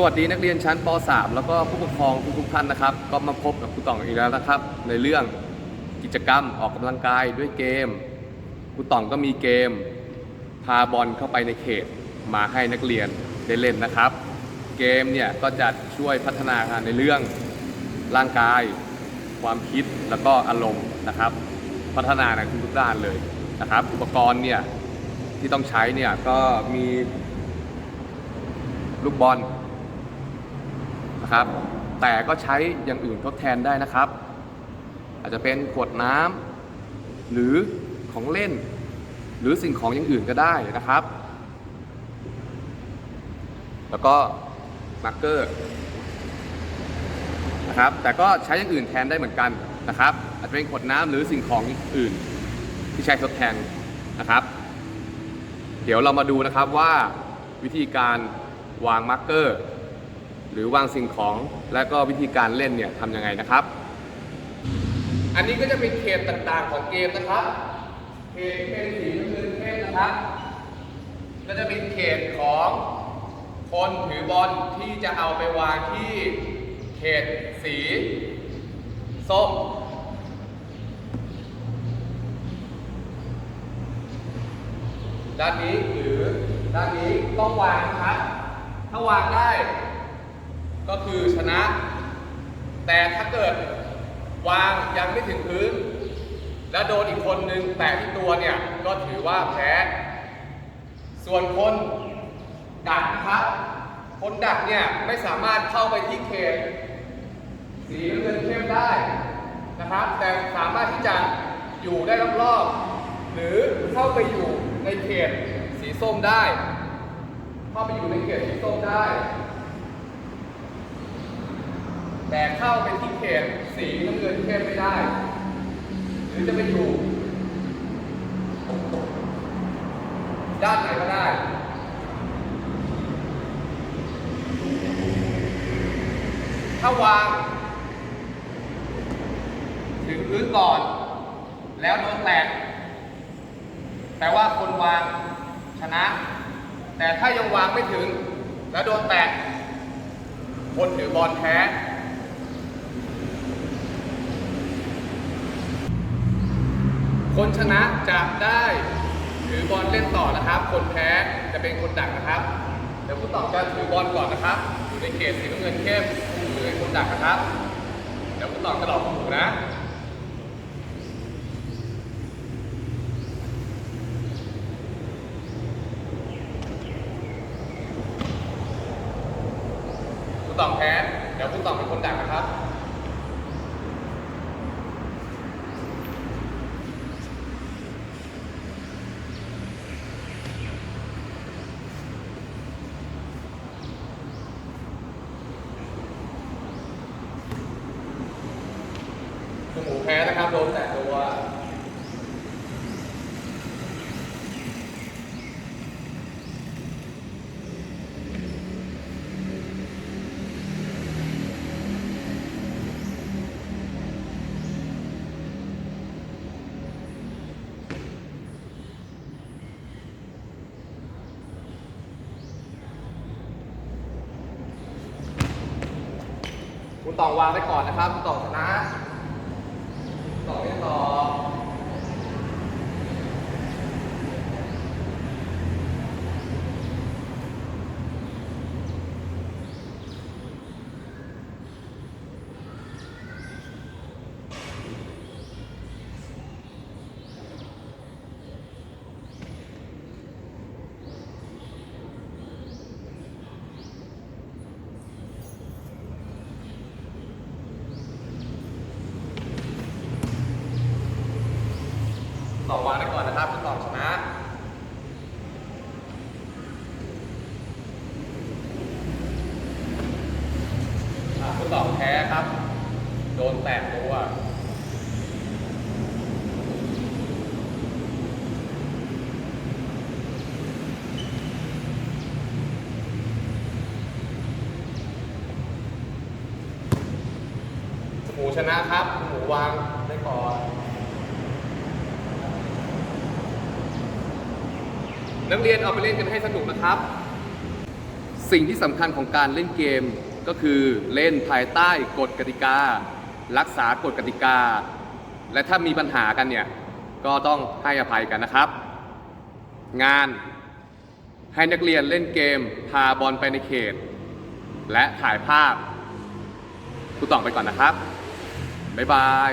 สวัสดีนักเรียนชั้นป .3 แล้วก็ผู้ปกครองทุกๆท่านนะครับ ก็มาพบกับครูต่องอีกแล้วนะครับ ในเรื่องกิจกรรมออกกำลังกายด้วยเกมครูต่องก็มีเกม พาบอลเข้าไปในเขตมาให้นักเรียนได้เล่นนะครับ เกมเนี่ยก็จะช่วยพัฒนาการในเรื่องร่างกาย ความคิดแล้วก็อารมณ์นะครับ พัฒนาในทุกๆด้านเลยนะครับ อุปกรณ์เนี่ยที่ต้องใช้เนี่ยก็มีลูกบอล นะครับ แต่ก็ใช้อย่างอื่นทดแทนได้นะครับ อาจจะเป็นขวดน้ำหรือของเล่น หรือสิ่งของอย่างอื่นก็ได้นะครับ แล้วก็มาร์กเกอร์นะครับ แต่ก็ใช้อย่างอื่นแทนได้เหมือนกันนะครับ อาจจะเป็นขวดน้ำหรือสิ่งของอื่นที่ใช้ทดแทนนะครับ เดี๋ยวเรามาดูนะครับว่าวิธีการวางมาร์กเกอร์ หรือวางสิ่งของและก็วิธีการเล่นเนี่ยทำยังไงนะครับ อันนี้ก็จะเป็นเขตต่างๆของเกมนะครับ เขตที่เป็นสีน้ำเงินเข้มนะครับ ก็จะเป็นเขตของคนถือบอลที่จะเอาไปวางที่เขตสีส้มด้านนี้หรือด้านนี้ต้องวางนะครับ ถ้าวางได้ ก็คือชนะ แต่ถ้าเกิดวางยังไม่ถึงพื้น แล้วโดนอีกคนนึงแตะที่ตัวเนี่ย ก็ถือว่าแพ้ ส่วนคนดักนะครับ คนดักเนี่ยไม่สามารถเข้าไปที่เขตสีเงินเข้มได้นะครับ แต่สามารถที่จะอยู่ได้รอบๆหรือเข้าไปอยู่ในเขตสีส้มได้ เข้าไปอยู่ในเขตสีส้มได้ แต่เข้าไปที่เขตสีน้ำเงินเข้มไม่ได้ หรือจะไปอยู่ ด้านไหนก็ได้ถ้าวาง ถึงพื้นก่อน แล้วโดนแตะแปลว่าคนวางชนะ แต่ถ้ายังวางไม่ถึง แล้วโดนแตะคนถือบอลแพ้ คนชนะจะได้ถือบอลเล่นต่อนะครับ คนแพ้จะเป็นคนดักนะครับ เดี๋ยวผู้ต่อจะถือบอลก่อนนะครับ อยู่ในเขตสีน้ำเงินเข้มหรือเป็นคนดักนะครับ เดี๋ยวผู้ต่อจะหลอกหมูนะผู้ต่อแพ้ เดี๋ยวผู้ต่อเป็นคนดักนะครับ หมูแพ้นะครับโดนแตะตัวคุณต่องวางไว้ก่อนนะครับคุณต่องชนะ ต่อไม่ ต่อวางได้ก่อนนะครับคุณต่อชนะคุณต่อแพ้ครับ โดนแตะตัวหมูชนะครับ หมูวางได้ก่อน นักเรียนเอาไปเล่นกันให้สนุกนะครับ สิ่งที่สำคัญของการเล่นเกมก็คือเล่นภายใต้กฎกติกา รักษากฎกติกา และถ้ามีปัญหากันเนี่ย ก็ต้องให้อภัยกันนะครับ งานให้นักเรียนเล่นเกม พาบอลไปในเขต และถ่ายภาพครูต่องไปก่อนนะครับ บ๊ายบาย